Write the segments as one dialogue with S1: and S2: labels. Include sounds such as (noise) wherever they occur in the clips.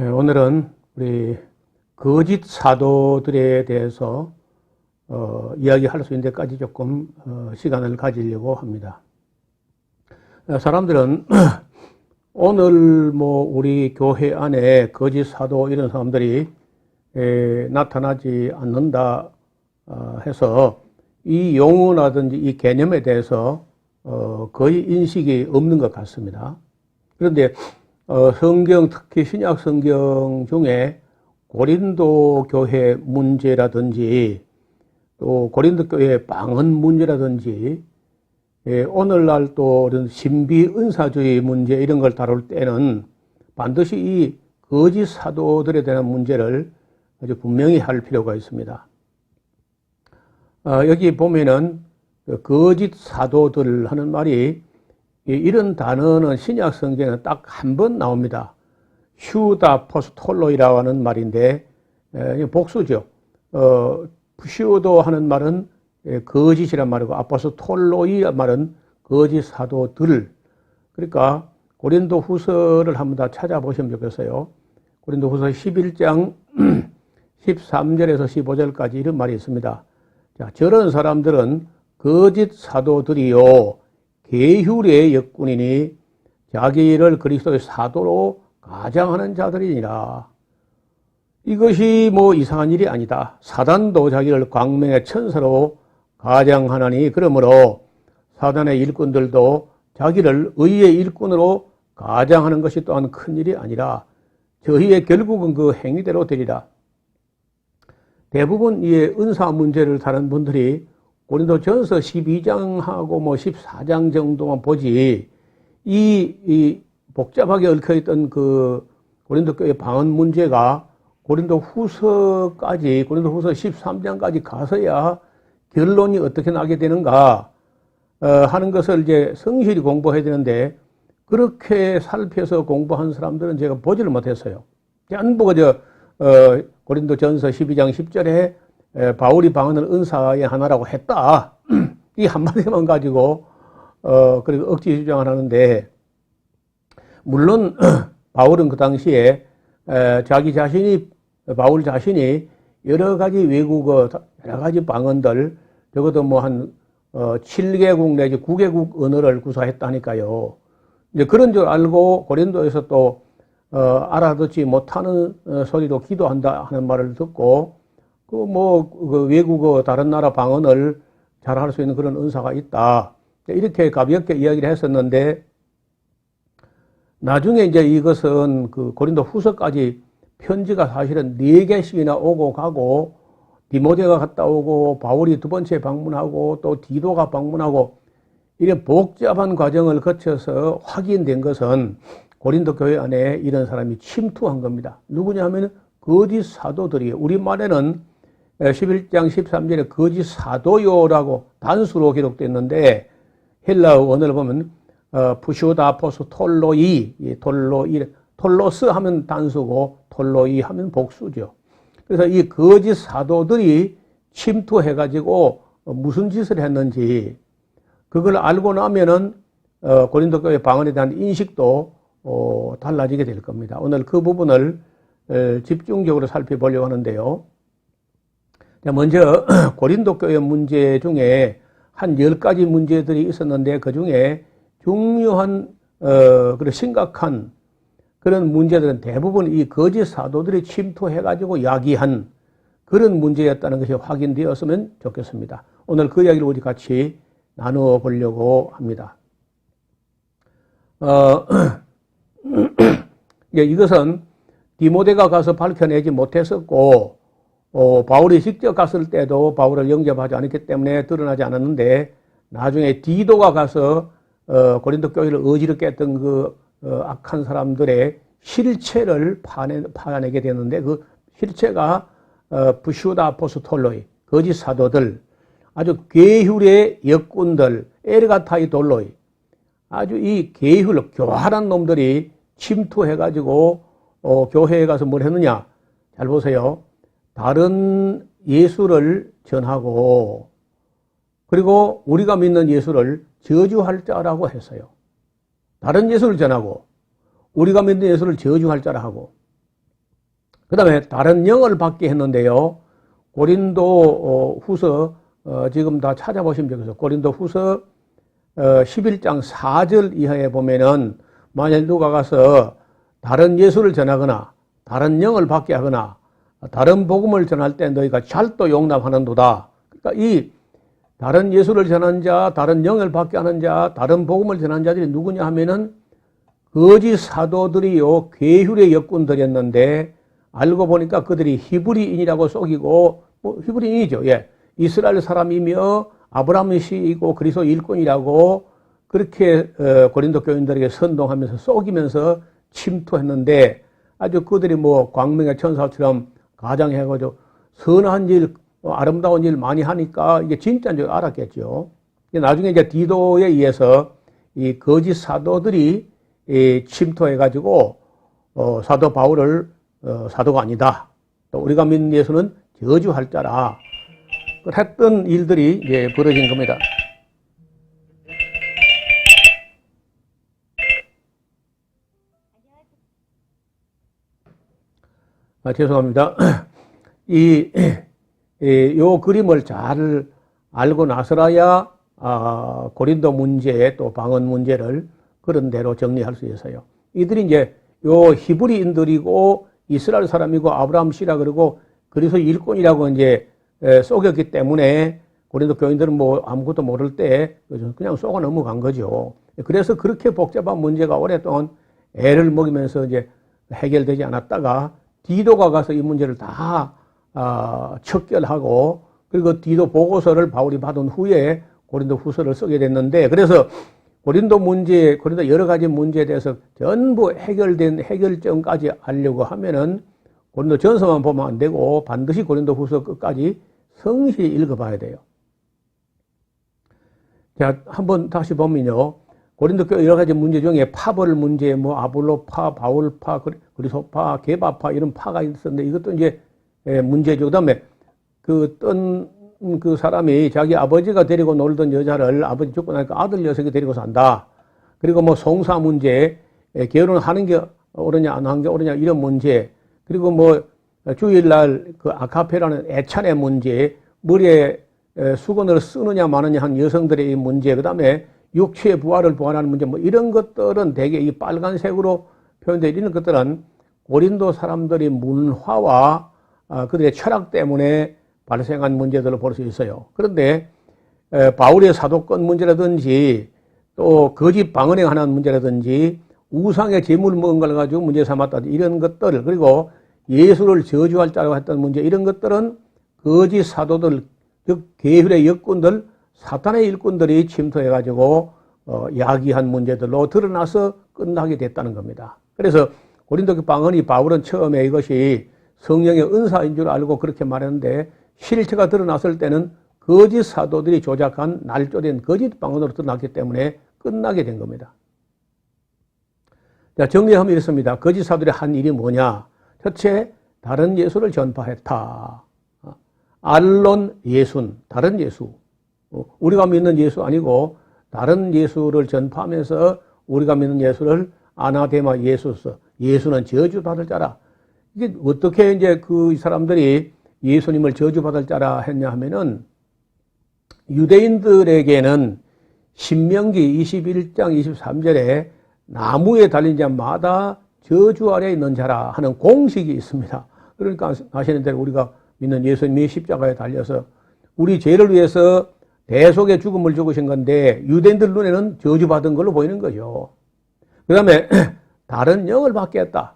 S1: 예, 오늘은 우리 거짓 사도들에 대해서 어, 이야기할 수 있는 데까지 조금 어, 시간을 가지려고 합니다. 어, 사람들은 (clears throat) 오늘 뭐 우리 교회 안에 거짓 사도 이런 사람들이 에, 나타나지 않는다 어, 해서 이 용어라든지 이 개념에 대해서 어, 거의 인식이 없는 것 같습니다. 그런데 어, 성경 특히 신약 성경 중에 고린도 교회 문제라든지 또 고린도 교회 방언 문제라든지 예, 오늘날 또 이런 신비 은사주의 문제 이런 걸 다룰 때는 반드시 이 거짓 사도들에 대한 문제를 아주 분명히 할 필요가 있습니다. 어, 여기 보면은 그 거짓 사도들 하는 말이 이런 단어는 신약 성경에 딱한 번 나옵니다. 휴다 포스톨로이라고 하는 말인데 복수죠. 어, 슈도 하는 말은 거짓이란 말이고 아포스톨로이란 말은 거짓 사도들. 그러니까 고린도 후서를 한번 다 찾아보시면 좋겠어요. 고린도 후서 11장 13절에서 15절까지 이런 말이 있습니다. 자, 저런 사람들은 거짓 사도들이요. 계율의 역군이니 자기를 그리스도의 사도로 가장하는 자들이니라. 이것이 뭐 이상한 일이 아니다. 사단도 자기를 광명의 천사로 가장하나니 그러므로 사단의 일꾼들도 자기를 의의 일꾼으로 가장하는 것이 또한 큰 일이 아니라 저희의 결국은 그 행위대로 되리라. 대부분 이 은사 문제를 다른 분들이 고린도 전서 12장하고 뭐 14장 정도만 보지 이, 이 복잡하게 얽혀있던 그 고린도 교회 방언 문제가 고린도 후서까지 고린도 후서 13장까지 가서야 결론이 어떻게 나게 되는가 어, 하는 것을 이제 성실히 공부해야 되는데 그렇게 살펴서 공부한 사람들은 제가 보지를 못했어요. 전부 그저 어, 고린도 전서 12장 10절에 에, 바울이 방언을 은사의 하나라고 했다. (clears throat) 이 한마디만 가지고 어, 그리고 억지 주장을 하는데 물론 (clears throat) 바울은 그 당시에 에, 자기 자신이 바울 자신이 여러 가지 외국어 여러 가지 방언들 적어도 뭐한 어, 7개국 내지 9개국 언어를 구사했다니까요. 이제 그런 줄 알고 고린도에서 또 어, 알아듣지 못하는 어, 소리로 기도한다 하는 말을 듣고 그뭐 그 외국어 다른 나라 방언을 잘 할 수 있는 그런 은사가 있다. 이렇게 가볍게 이야기를 했었는데 나중에 이제 이것은 그 고린도 후서까지 편지가 사실은 네 개씩이나 오고 가고 디모데가 갔다 오고 바울이 두 번째 방문하고 또 디도가 방문하고 이런 복잡한 과정을 거쳐서 확인된 것은 고린도 교회 안에 이런 사람이 침투한 겁니다. 누구냐 하면 거짓 사도들이에요. 우리말에는 11장 13절에 거짓 사도요라고 단수로 기록됐는데 헬라어 원어를 보면 어, 푸쇼다포스 톨로이, 톨로이, 톨로스 하면 단수고 톨로이 하면 복수죠. 그래서 이 거짓 사도들이 침투해가지고 무슨 짓을 했는지 그걸 알고 나면은 어, 고린도 교회 방언에 대한 인식도 어, 달라지게 될 겁니다. 오늘 그 부분을 집중적으로 살펴보려고 하는데요. 먼저 (clears throat) 고린도 교회 문제 중에 한 10가지 문제들이 있었는데 그 중에 중요한 어, 그런 심각한 그런 문제들은 대부분 이 거짓 사도들이 침투해가지고 야기한 그런 문제였다는 것이 확인되었으면 좋겠습니다. 오늘 그 이야기를 우리 같이 나누어 보려고 합니다. 어, (clears throat) 이것은 디모데가 가서 밝혀내지 못했었고 어, 바울이 직접 갔을 때도 바울을 영접하지 않았기 때문에 드러나지 않았는데 나중에 디도가 가서 어, 고린도 교회를 어지럽게 했던 그 어, 악한 사람들의 실체를 파내, 파내게 되는데 그 실체가 어, 부슈다 포스톨로이 거짓 사도들 아주 계율의 역군들 에르가타이 돌로이 아주 이 계율 교활한 놈들이 침투해가지고 어, 교회에 가서 뭘 했느냐? 잘 보세요 다른 예수를 전하고 그리고 우리가 믿는 예수를 저주할 자라고 했어요. 다른 예수를 전하고 우리가 믿는 예수를 저주할 자라 하고 그 다음에 다른 영을 받게 했는데요. 고린도 어, 후서 어, 지금 다 찾아보시면 되겠어요. 고린도 후서 어, 11장 4절 이하에 보면은 만약 누가 가서 다른 예수를 전하거나 다른 영을 받게 하거나 다른 복음을 전할 때 너희가 잘도 용납하는도다. 그러니까 이 다른 예수를 전한 자, 다른 영을 받게 하는 자, 다른 복음을 전한 자들이 누구냐 하면은 거짓 사도들이요 괴율의 역군들이었는데 알고 보니까 그들이 히브리인이라고 속이고 뭐 히브리인이죠. 예. 이스라엘 사람이며 아브라함의 시이고 그리스도 일꾼이라고 그렇게 어, 고린도 교인들에게 선동하면서 속이면서 침투했는데 아주 그들이 뭐 광명의 천사처럼 가장해가지고 선한 일, 어, 아름다운 일 많이 하니까 이게 진짜인 줄 알았겠죠. 나중에 이제 디도에 의해서 이 거짓 사도들이 침투해가지고 어, 사도 바울을 어, 사도가 아니다. 또 우리가 믿는 예수는 저주할 자라. 했던 일들이 이제 벌어진 겁니다. 아, 죄송합니다. (clears throat) 이, (clears throat) 이, 요 그림을 잘 알고 나서라야, 아, 고린도 문제 또 방언 문제를 그런 대로 정리할 수 있어요. 이들이 이제 요 히브리인들이고 이스라엘 사람이고 아브라함 씨라 그러고 그래서 일꾼이라고 이제 속였기 때문에 고린도 교인들은 뭐 아무것도 모를 때 그냥 쏘아 넘어간 거죠. 그래서 그렇게 복잡한 문제가 오랫동안 애를 먹이면서 이제 해결되지 않았다가 디도가 가서 이 문제를 다 아, 척결하고 그리고 디도 보고서를 바울이 받은 후에 고린도 후서를 쓰게 됐는데 그래서 고린도 문제, 고린도 여러 가지 문제에 대해서 전부 해결된 해결점까지 알려고 하면은 고린도 전서만 보면 안 되고 반드시 고린도 후서 끝까지 성실히 읽어봐야 돼요. 자, 한번 다시 보면요. 고린도 교 여러 가지 문제 중에 파벌 문제, 뭐 아볼로파, 바울파, 그리소파, 게바파 이런 파가 있었는데 이것도 이제 예, 문제죠. 그 다음에 그떤 그 사람이 자기 아버지가 데리고 놀던 여자를 아버지 죽고 나니까 아들 녀석이 데리고 산다. 그리고 뭐 송사 문제, 결혼하는 게 옳으냐 안 하는 게 옳으냐 이런 문제. 그리고 뭐 주일날 그 아카페라는 애찬의 문제, 머리에 수건을 쓰느냐 마느냐 한 여성들의 문제, 그 다음에 육체의 부활을 보완하는 문제, 뭐 이런 것들은 대개 이 빨간색으로 표현되어 있는 것들은 고린도 사람들이 문화와 아, 그들의 철학 때문에 발생한 문제들을 볼 수 있어요. 그런데 바울의 사도권 문제라든지 또 거짓 방언행하는 문제라든지 우상의 재물 먹은 걸 가지고 문제 삼았다 이런 것들 그리고 예수를 저주할 자라고 했던 문제 이런 것들은 거짓 사도들 즉 계율의 역군들 사탄의 일꾼들이 침투해 가지고 어, 야기한 문제들로 드러나서 끝나게 됐다는 겁니다. 그래서 고린도 방언이 바울은 처음에 이것이 성령의 은사인 줄 알고 그렇게 말했는데 실체가 드러났을 때는 거짓 사도들이 조작한 날조된 거짓 방언으로 드러났기 때문에 끝나게 된 겁니다. 자, 정리하면 이렇습니다. 거짓 사도들이 한 일이 뭐냐? 첫째, 다른 예수를 전파했다. 알론 예순, 다른 예수. 어, 우리가 믿는 예수 아니고 다른 예수를 전파하면서 우리가 믿는 예수를 아나데마 예수서. 예수는 저주받을 자라. 이게 어떻게 이제 그 사람들이 예수님을 저주받을 자라 했냐 하면은 유대인들에게는 신명기 21장 23절에 나무에 달린 자마다 저주 아래 있는 자라 하는 공식이 있습니다. 그러니까 아시는 대로 우리가 믿는 예수님이 십자가에 달려서 우리 죄를 위해서 대속의 죽음을 죽으신 건데 유대인들 눈에는 저주받은 걸로 보이는 거죠. 그 다음에 (clears throat) 다른 영을 받게 했다.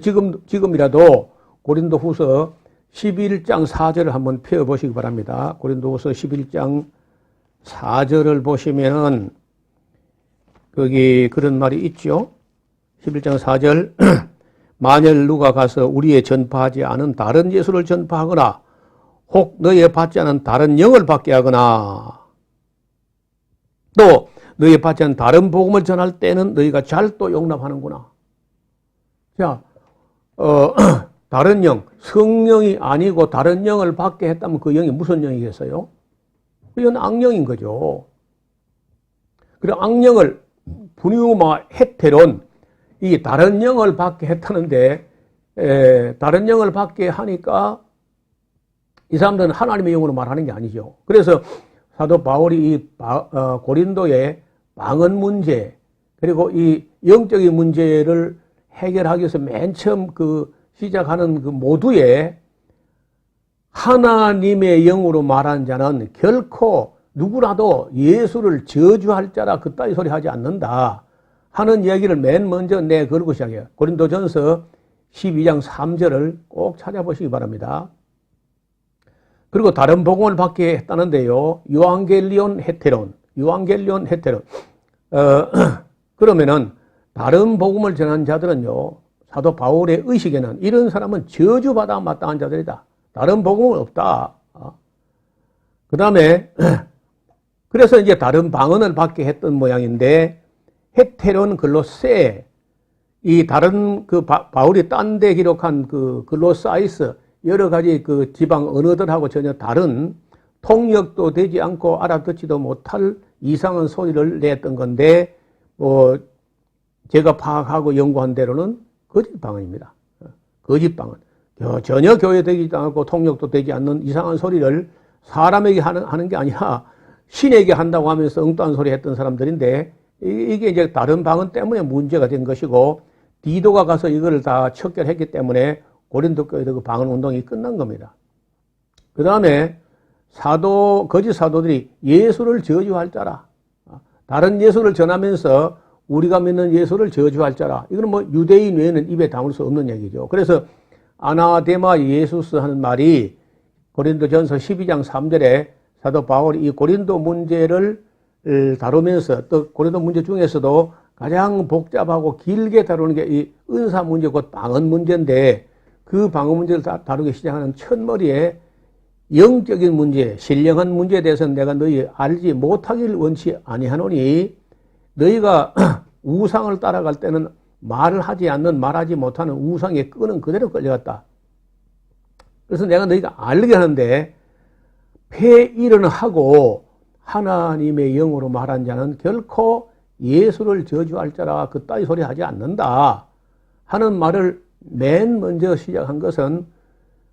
S1: 지금, 지금이라도 고린도 후서 11장 4절을 한번 펴보시기 바랍니다. 고린도 후서 11장 4절을 보시면 거기 그런 말이 있죠. 11장 4절 (clears throat) 만일 누가 가서 우리의 전파하지 않은 다른 예수를 전파하거나 혹 너희의 받지 않은 다른 영을 받게 하거나 또 너희 받지 않은 다른 복음을 전할 때는 너희가 잘 또 용납하는구나. 자, 어, (clears throat) 다른 영, 성령이 아니고 다른 영을 받게 했다면 그 영이 무슨 영이겠어요? 그건 악령인 거죠. 그리고 악령을 분유마 헤테론 이 다른 영을 받게 했다는데 에, 다른 영을 받게 하니까 이 사람들은 하나님의 영으로 말하는 게 아니죠. 그래서 사도 바울이 이 바, 어, 고린도의 방언 문제 그리고 이 영적인 문제를 해결하기 위해서 맨 처음 그 시작하는 그 모두의 하나님의 영으로 말하는 자는 결코 누구라도 예수를 저주할 자라 그따위 소리 하지 않는다 하는 이야기를 맨 먼저 내 걸고 시작해요. 고린도전서 12장 3절을 꼭 찾아보시기 바랍니다. 그리고 다른 복음을 받게 했다는데요. 요한겔리온 헤테론, 요한겔리온 헤테론. 어, (clears throat) 그러면은 다른 복음을 전한 자들은요. 사도 바울의 의식에는 이런 사람은 저주받아 마땅한 자들이다. 다른 복음은 없다. 어. 그 다음에 (clears throat) 그래서 이제 다른 방언을 받게 했던 모양인데 헤테론 글로세 이 다른 그 바, 울이 딴 데 기록한 그 글로사이스 여러 가지 그 지방 언어들하고 전혀 다른 통역도 되지 않고 알아듣지도 못할 이상한 소리를 냈던 건데 뭐 제가 파악하고 연구한 대로는 거짓 방언입니다. 거짓 방언. 전혀 교회되지도 않고 통역도 되지 않는 이상한 소리를 사람에게 하는, 하는 게 아니라 신에게 한다고 하면서 엉뚱한 소리 했던 사람들인데 이게 이제 다른 방언 때문에 문제가 된 것이고 디도가 가서 이거를 다 척결했기 때문에 고린도 교회도 그 방언 운동이 끝난 겁니다. 그 다음에 사도, 거짓 사도들이 예수를 저주할 자라. 다른 예수를 전하면서 우리가 믿는 예수를 저주할 자라. 이거는 뭐 유대인 외에는 입에 담을 수 없는 얘기죠. 그래서 아나데마 예수스 하는 말이 고린도 전서 12장 3절에 사도 바울이 이 고린도 문제를 다루면서 또 고린도 문제 중에서도 가장 복잡하고 길게 다루는 게 이 은사 문제 곧 방언 문제인데 그 방언 문제를 다루기 시작하는 첫머리에 영적인 문제, 신령한 문제에 대해서는 내가 너희 알지 못하기를 원치 아니하노니 너희가 (clears throat) 우상을 따라갈 때는 말을 하지 않는 말하지 못하는 우상의 끈은 그대로 끌려갔다. 그래서 내가 너희가 알게 하는데 폐일은 하고 하나님의 영으로 말한 자는 결코 예수를 저주할 자라 그따위 소리 하지 않는다 하는 말을 맨 먼저 시작한 것은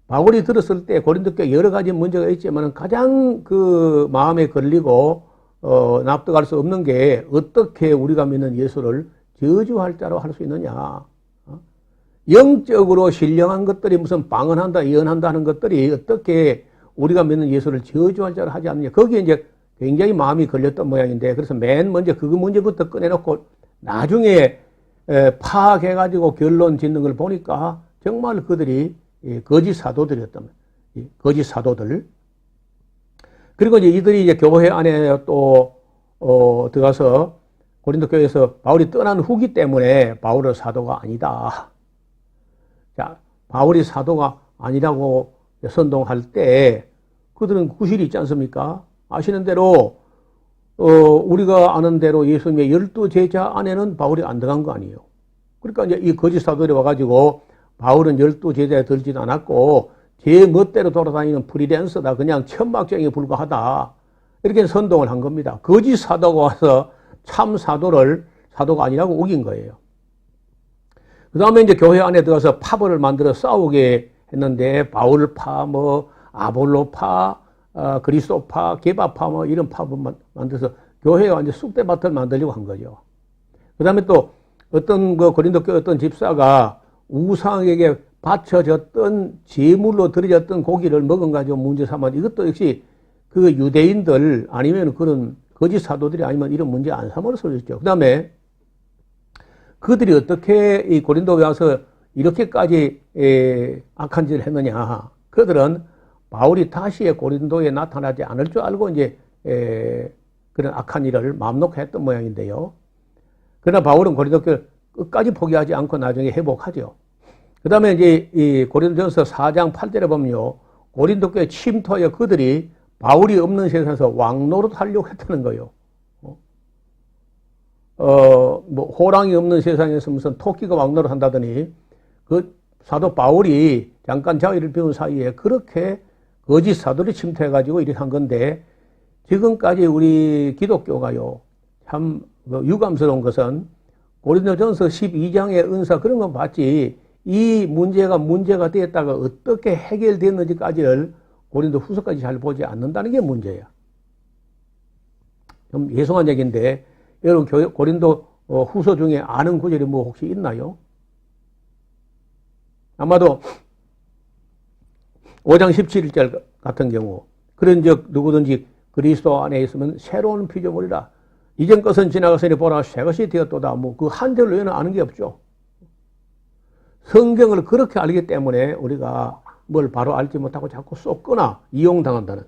S1: 바울이 들었을 때 고린도교 여러 가지 문제가 있지만 가장 그 마음에 걸리고 어, 납득할 수 없는 게 어떻게 우리가 믿는 예수를 저주할 자로 할 수 있느냐. 어? 영적으로 신령한 것들이 무슨 방언한다, 예언한다 하는 것들이 어떻게 우리가 믿는 예수를 저주할 자로 하지 않느냐. 거기에 이제 굉장히 마음이 걸렸던 모양인데 그래서 맨 먼저 그 문제부터 꺼내놓고 나중에 파악해가지고 결론 짓는 걸 보니까 정말 그들이 거짓 사도들이었던 거예요. 거짓 사도들. 그리고 이제 이들이 이제 교회 안에 또, 어, 들어가서 고린도 교회에서 바울이 떠난 후기 때문에 바울은 사도가 아니다. 자, 바울이 사도가 아니라고 선동할 때 그들은 구실이 있지 않습니까? 아시는 대로 어, 우리가 아는 대로 예수님의 열두 제자 안에는 바울이 안 들어간 거 아니에요. 그러니까 이제 이 거짓 사도들이 와가지고 바울은 열두 제자에 들지도 않았고 제 멋대로 돌아다니는 프리랜서다. 그냥 천막쟁이에 불과하다. 이렇게 선동을 한 겁니다. 거짓 사도가 와서 참 사도를 사도가 아니라고 우긴 거예요. 그 다음에 이제 교회 안에 들어가서 파벌을 만들어 싸우게 했는데 바울파, 뭐 아볼로파, 어, 그리스도파, 개바파 뭐 이런 파벌 만들어서 교회에 완전 쑥대밭을 만들려고 한 거죠. 그 다음에 또 어떤 그 고린도 교 어떤 집사가 우상에게 바쳐졌던 제물로 드려졌던 고기를 먹은 가지고 문제 삼아 이것도 역시 그 유대인들 아니면 그런 거짓 사도들이 아니면 이런 문제 안수 있죠. 그 다음에 그들이 어떻게 이 고린도에 와서 이렇게까지 에, 악한 짓을 했느냐. 그들은 바울이 다시 고린도에 나타나지 않을 줄 알고 이제 에, 그런 악한 일을 마음 놓고 했던 모양인데요. 그러나 바울은 고린도 끝까지 포기하지 않고 나중에 회복하죠. 그 다음에 이제 이 고린도전서 4장 8절에 보면요. 고린도교회 침투하여 그들이 바울이 없는 세상에서 왕노릇 하려고 했다는 거예요. 어, 어 뭐, 호랑이 없는 세상에서 무슨 토끼가 왕노릇 한다더니 그 사도 바울이 잠깐 자위를 배운 사이에 그렇게 거짓 사도를 침투해가지고 이렇게 한 건데 지금까지 우리 기독교가요. 참그 유감스러운 것은 고린도전서 12장의 은사 그런 건 봤지 이 문제가 문제가 되었다가 어떻게 해결됐는지까지를 고린도 후서까지 잘 보지 않는다는 게 문제야. 좀 예송한 얘기인데 여러분 고린도 어, 후서 중에 아는 구절이 뭐 혹시 있나요? 아마도 5장 17절 같은 경우 그런 적 누구든지 그리스도 안에 있으면 새로운 피조물이라. 이전 것은 지나가서니 보라 새 것이 되었도다. 뭐 그 한절 외에는 아는 게 없죠. 성경을 그렇게 알기 때문에 우리가 뭘 바로 알지 못하고 자꾸 쏟거나 이용당한다는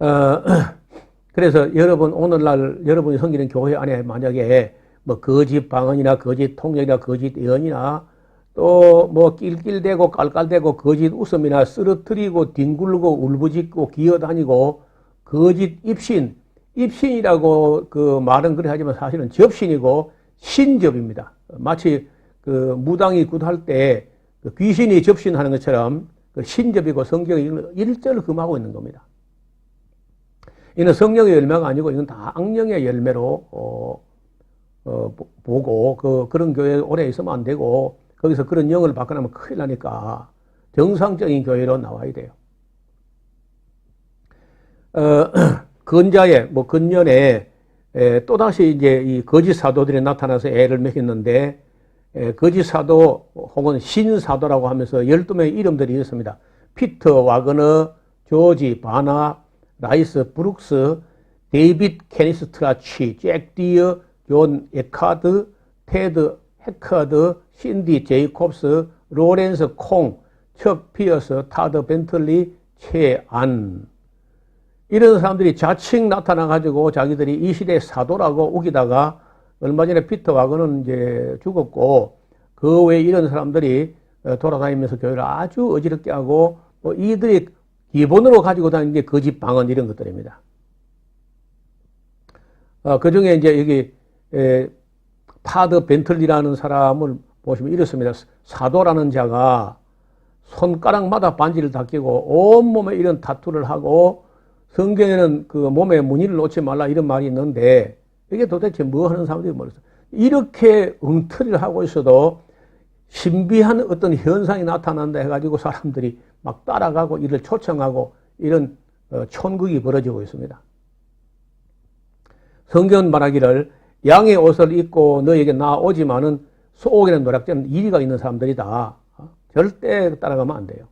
S1: 어, (clears throat) 그래서 여러분 오늘날 여러분이 섬기는 교회 안에 만약에 뭐 거짓 방언이나 거짓 통역이나 거짓 예언이나 또 뭐 낄낄대고 깔깔대고 거짓 웃음이나 쓰러뜨리고 뒹굴고 울부짖고 기어다니고 거짓 입신 입신이라고 그 말은 그래 하지만 사실은 접신이고 신접입니다. 마치 그 무당이 굿할 때 그 귀신이 접신하는 것처럼 그 신접이고 성경이 일절 금하고 있는 겁니다. 이는 성령의 열매가 아니고 이건 다 악령의 열매로 어, 어, 보고 그 그런 교회에 오래 있으면 안 되고 거기서 그런 영을 바꿔나면 큰일 나니까 정상적인 교회로 나와야 돼요. 어, (clears throat) 근자에 뭐 근년에 에, 또다시 이제 이 거짓 사도들이 나타나서 애를 먹였는데 에, 거짓 사도 혹은 신 사도라고 하면서 12명의 이름들이 있습니다. 피터 와그너, 조지 바나, 라이스 브룩스, 데이빗 케니스 트라치, 잭 디어, 존 에카드, 테드 헤커드, 신디 제이콥스, 로렌스 콩, 척 피어스, 타드 벤틀리, 최안. 이런 사람들이 자칭 나타나가지고 자기들이 이 시대의 사도라고 우기다가 얼마 전에 피터 와그는 이제 죽었고 그 외에 이런 사람들이 어, 돌아다니면서 교회를 아주 어지럽게 하고 뭐 이들이 기본으로 가지고 다니는 게 거짓 방언 이런 것들입니다. 어, 그 중에 이제 여기 에, 파드 벤틀리라는 사람을 보시면 이렇습니다. 사도라는 자가 손가락마다 반지를 다 끼고 온몸에 이런 타투를 하고 성경에는 그 몸에 무늬를 놓지 말라 이런 말이 있는데 이게 도대체 뭐 하는 사람들이 모르겠어. 이렇게 엉터리를 하고 있어도 신비한 어떤 현상이 나타난다 해가지고 사람들이 막 따라가고 이를 초청하고 이런 어, 천국이 벌어지고 있습니다. 성경 말하기를 양의 옷을 입고 너에게 나오지만은 소옥에는 노략자는 이리가 있는 사람들이다. 어? 절대 따라가면 안 돼요.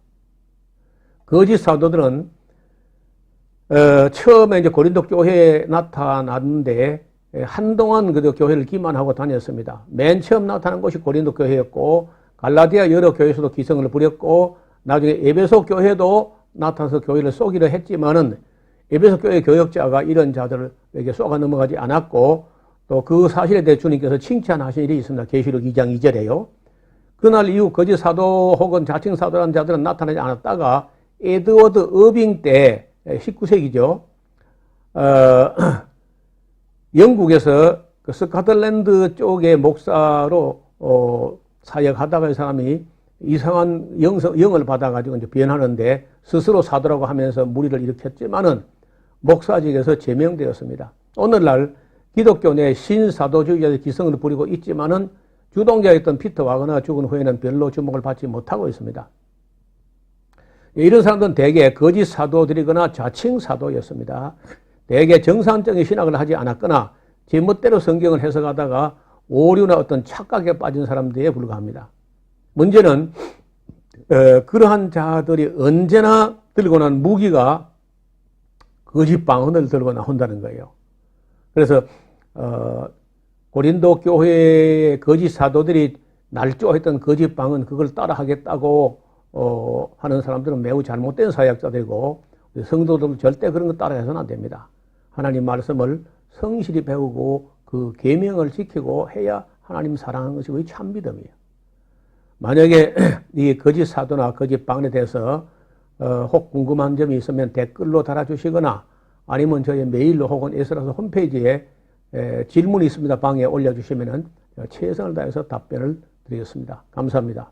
S1: 거짓 사도들은 어, 처음에 이제 고린도 교회에 나타났는데 한동안 그 교회를 기만하고 다녔습니다. 맨 처음 나타난 곳이 고린도 교회였고 갈라디아 여러 교회에서도 기성을 부렸고 나중에 에베소 교회도 나타나서 교회를 쏘기로 했지만은 에베소 교회 교역자가 이런 자들에게 쏘가 넘어가지 않았고 또 그 사실에 대해 주님께서 칭찬하신 일이 있습니다. 계시록 2장 2절에요. 그날 이후 거짓 사도 혹은 자칭 사도라는 자들은 나타나지 않았다가 에드워드 어빙 때 19세기죠. 어, (clears throat) 영국에서 그 스카틀랜드 쪽의 목사로 어, 사역하다가 이 사람이 이상한 영성, 영을 받아가지고 이제 변하는데 스스로 사도라고 하면서 무리를 일으켰지만은 목사직에서 제명되었습니다. 오늘날 기독교 내 신사도주의자의 기성을 부리고 있지만은 주동자였던 피터 와거나 죽은 후에는 별로 주목을 받지 못하고 있습니다. 이런 사람들은 대개 거짓 사도들이거나 자칭 사도였습니다. 대개 정상적인 신학을 하지 않았거나 제멋대로 성경을 해석하다가 오류나 어떤 착각에 빠진 사람들에 불과합니다. 문제는 어, 그러한 자들이 언제나 들고 난 무기가 거짓 방언을 들고 나온다는 거예요. 그래서 어, 고린도 교회의 거짓 사도들이 날조했던 거짓 방언 그걸 따라하겠다고 어, 하는 사람들은 매우 잘못된 사역자들이고 성도들은 절대 그런 거 따라해서는 안 됩니다. 하나님 말씀을 성실히 배우고 그 계명을 지키고 해야 하나님 사랑하는 것이 우리 참 믿음이에요. 만약에 (clears throat) 이 거짓 사도나 거짓 방언에 대해서 어, 혹 궁금한 점이 있으면 댓글로 달아주시거나 아니면 저희 메일로 혹은 에스라서 홈페이지에 에, 질문이 있습니다. 방에 올려주시면 최선을 다해서 답변을 드리겠습니다. 감사합니다.